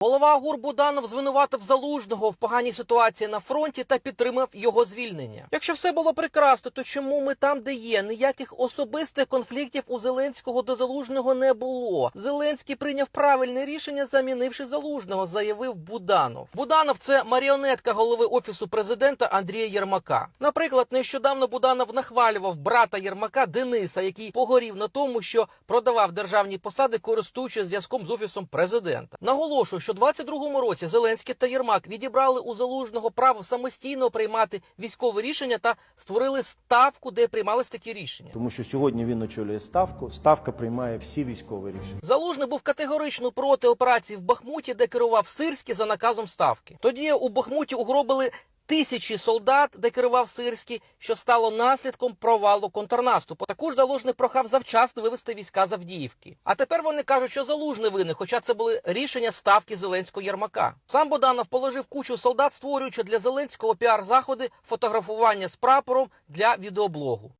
Голова ГУР Буданов звинуватив залужного в поганій ситуації на фронті та підтримав його звільнення. Якщо все було прекрасно, то чому ми там, де є? Ніяких особистих конфліктів у Зеленського до залужного не було. Зеленський прийняв правильне рішення, замінивши залужного, заявив Буданов. Буданов це маріонетка голови офісу президента Андрія Єрмака. Наприклад, нещодавно Буданов нахвалював брата Єрмака Дениса, який погорів на тому, що продавав державні посади, користуючись зв'язком з офісом президента. Наголошую, що в 22-му році Зеленський та Єрмак відібрали у залужного право самостійно приймати військові рішення та створили ставку, де приймались такі рішення. Тому що сьогодні він очолює ставку. Ставка приймає всі військові рішення. Залужний був категорично проти операції в Бахмуті, де керував Сирський за наказом ставки. Тоді у Бахмуті угробили тисячі солдат, де керував Сирський, що стало наслідком провалу контрнаступу. Також Залужний прохав завчасно вивести війська з Авдіївки. А тепер вони кажуть, що Залужний винен, хоча це були рішення ставки Зеленського Єрмака. Сам Боданов положив кучу солдат, створюючи для Зеленського піар-заходи, фотографування з прапором для відеоблогу.